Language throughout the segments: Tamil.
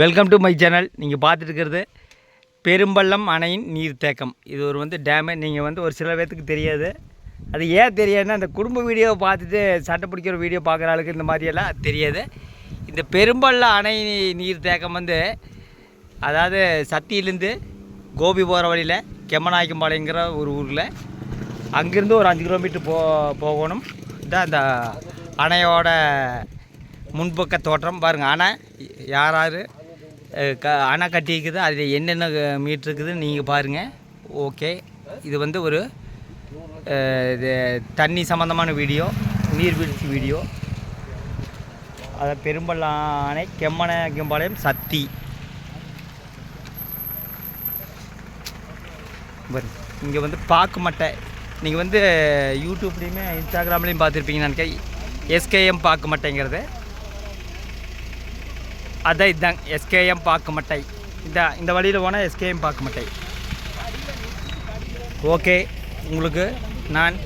வெல்கம் டு மை சேனல் நீங்கள் பார்த்துட்டு இருக்கிறது பெரும்பள்ளம் அணையின் நீர்த்தேக்கம். இது ஒரு வந்து டேமு நீங்கள் வந்து ஒரு சில பேர்த்துக்கு தெரியாது. அது ஏன் தெரியாதுன்னா அந்த குடும்ப வீடியோவை பார்த்துட்டு சட்டை பிடிக்கிற வீடியோ பார்க்குற ஆளுக்கு இந்த மாதிரியெல்லாம் தெரியாது. இந்த பெரும்பள்ளம் அணை நீர்த்தேக்கம் வந்து அதாவது சத்தியிலேருந்து கோபி போகிற வழியில் கெம்மநாயக்கம்பாளையங்கிற ஒரு ஊரில் அங்கேருந்து ஒரு அஞ்சு கிலோமீட்டர் போ போகணும். இதான் அந்த அணையோட முன்பக்க தோற்றம் பாருங்கள் அணை யார் யார்? க அணை கட்டியிருக்குது. அதில் என்னென்ன மீட்ரு இருக்குதுன்னு நீங்கள் பாருங்கள் ஓகே. இது வந்து ஒரு இது தண்ணி சம்மந்தமான வீடியோ நீர்வீழ்ச்சி வீடியோ. அதை பெரும்பள்ளம் அணை கெம்பாளையம் சத்தி. இங்கே வந்து பாக்கு மட்டை. நீங்கள் வந்து யூடியூப்லேயுமே இன்ஸ்டாகிராம்லேயும் பார்த்துருப்பீங்கன்னு நினைக்கிறேன். எஸ்கேஎம் பாக்கு மட்டைங்கிறது. அதான் இதுதான் எஸ்கேஎம் பாக்குமட்டை இதான் இந்த வழியில் போனால் எஸ்கேஎம் பாக்குமட்டை ஓகே உங்களுக்கு நான்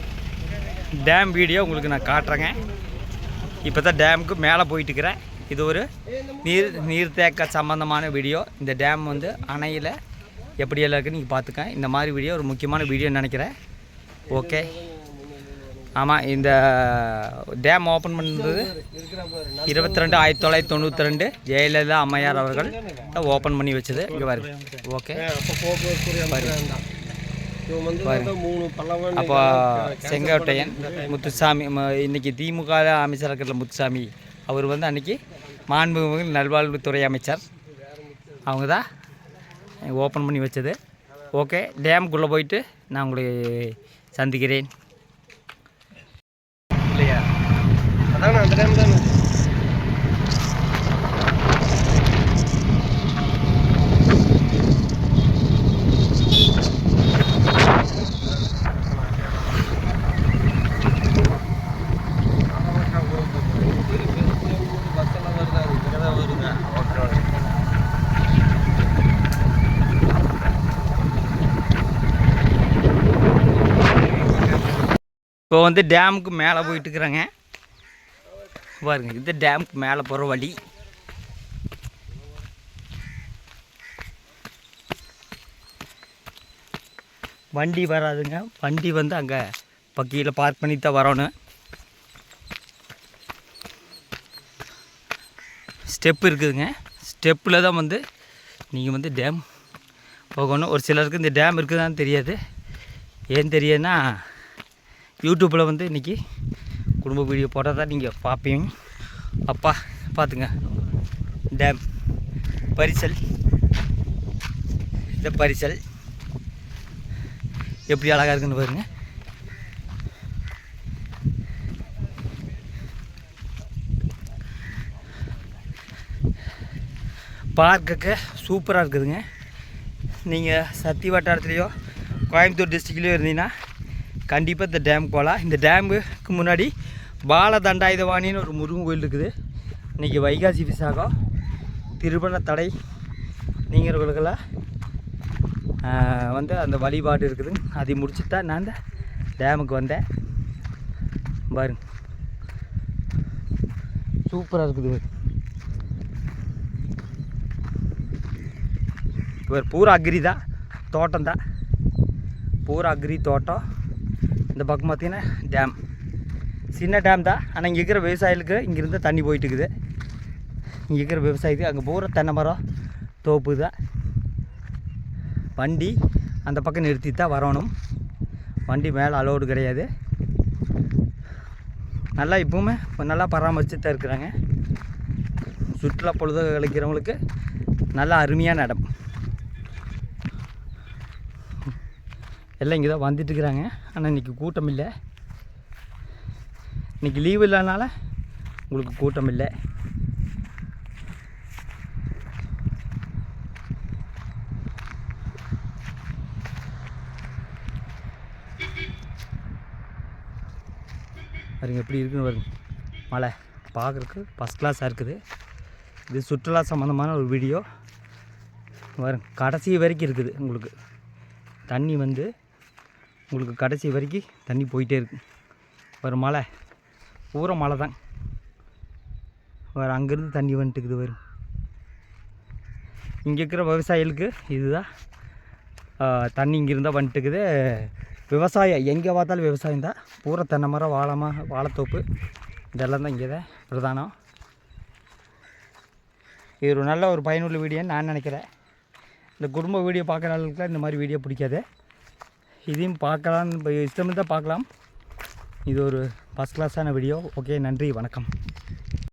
டேம் வீடியோ உங்களுக்கு நான் காட்டுறேங்க. இப்போ தான் டேமுக்கு மேலே போயிட்டுருக்கிறேன். இது ஒரு நீர் நீர்த்தேக்க சம்மந்தமான வீடியோ இந்த டேம் வந்து அணையில் எப்படியெல்லாம் இருக்குன்னு நீங்கள் பார்த்துக்கேன் இந்த மாதிரி வீடியோ ஒரு முக்கியமான வீடியோன்னு நினைக்கிறேன். ஓகே. ஆமாம் இந்த டேம் ஓப்பன் பண்ணது இருபத்தி ரெண்டு ஆயிரத்தி தொள்ளாயிரத்தி தொண்ணூற்றி ரெண்டு ஜெயலலிதா அம்மையார் அவர்கள் ஓப்பன் பண்ணி வச்சது. இங்கே பாருங்க ஓகே அப்போ செங்கோட்டையன் முத்துசாமி இன்னைக்கு திமுக அமைச்சர் இருக்கிற முத்துசாமி அவர் வந்து அன்னைக்கு மாண்புமிகு நல்வாழ்வுத்துறை அமைச்சர். அவங்க தான் ஓப்பன் பண்ணி வச்சது. ஓகே டேமுக்குள்ளே போயிட்டு நான் உங்களை சந்திக்கிறேன் இல்லையா அதான் அந்த டைம் தான் இப்போ வந்து டேமுக்கு மேலே போயிட்டுருக்குறேங்க பாருங்க இது டேமுக்கு மேலே போகிற வழி. வண்டி வராதுங்க. வண்டி வந்து அங்கே பக்கியில் பார்க் பண்ணி தான் வரணும். ஸ்டெப் இருக்குதுங்க. ஸ்டெப்பில் தான் வந்து நீங்கள் வந்து டேம் போகணும். ஒரு சிலருக்கு இந்த டேம் இருக்குதான்னு தெரியாது. ஏன் தெரியுதுன்னா யூடியூப்பில் வந்து இன்றைக்கி குடும்ப வீடியோ போட்டால் தான் நீங்கள் பார்ப்பீங்க. அப்பா பார்த்துங்க. டேம் பரிசல். இந்த பரிசல் எப்படி அழகாக இருக்குன்னு பாருங்கள் பார்க்குக்கு சூப்பராக இருக்குதுங்க. நீங்கள் சத்தி வட்டாரத்துலேயோ கோயம்புத்தூர் டிஸ்ட்ரிக்ட்லேயோ இருந்தீங்கன்னா கண்டிப்பாக இந்த டேம் போகலாம். இந்த டேமுக்கு முன்னாடி பால தண்டாயுதவாணின்னு ஒரு முருகன் கோயில் இருக்குது. இன்றைக்கி வைகாசி விசாகம் திருமண தடை நீங்கிறவர்களுக்கெல்லாம் வந்து அந்த வழிபாடு இருக்குது. அதை முடிச்சுட்டு தான் நான் அந்த டேமுக்கு வந்தேன். பாருங்க. சூப்பராக இருக்குது இவர் பூரா அக்ரி தான் தோட்டம் தான். பூரா அக்ரி தோட்டம். இந்த பக்கம் பார்த்தீங்கன்னா டேம். சின்ன டேம் தான். ஆனால் இங்கே இருக்கிற விவசாயிகளுக்கு இங்கேருந்து தண்ணி போயிட்டு இருக்குது. இங்கே இருக்கிற விவசாயத்துக்கு அங்கே பூரா தென்னை மரம் தோப்பு தான். வண்டி அந்த பக்கம் நிறுத்தி தான் வரணும். வண்டி மேலே அலோடு கிடையாது. நல்லா இப்போவுமே நல்லா பராமரித்து தான் இருக்கிறாங்க. சுற்றுலா பொழுது கழிக்கிறவங்களுக்கு நல்ல அருமையான இடம். எல்லாம் இங்கே தான் வந்துட்டுருக்குறாங்க ஆனால் இன்றைக்கி கூட்டம் இல்லை. இன்றைக்கி லீவு இல்லைனால உங்களுக்கு கூட்டம் இல்லை. பாருங்க எப்படி இருக்குன்னு வருங்க மழை பார்க்குறக்கு ஃபஸ்ட் கிளாஸாக இருக்குது. இது சுற்றுலா சம்மந்தமான ஒரு வீடியோ வரும் கடைசி வரைக்கும் இருக்குது உங்களுக்கு. தண்ணி வந்து உங்களுக்கு கடைசி வரைக்கும் தண்ணி போயிட்டே இருக்கு. வரும் மழை பூரா மழை தான். வேறு அங்கேருந்து தண்ணி வந்துட்டுக்குது வரும் இங்கே இருக்கிற விவசாயிகளுக்கு இதுதான். தண்ணி இங்கே இருந்தால் வந்துட்டுக்குது. விவசாயம் எங்கே பார்த்தாலும் விவசாயம் தான். பூரா தென்னை மரம் வாழமாக வாழைத்தோப்பு. இதெல்லாம் தான் இங்கே தான் பிரதானம். இது ஒரு நல்ல ஒரு பயனுள்ள வீடியோன்னு நான் நினைக்கிறேன். இந்த குடும்ப வீடியோ பார்க்குற ஆளுக்குலாம் இந்த மாதிரி வீடியோ பிடிக்காது. இதையும் பார்க்கலாம் இப்போ இஷ்டம் தான் பார்க்கலாம். இது ஒரு ஃபஸ்ட் கிளாஸான வீடியோ ஓகே நன்றி வணக்கம்.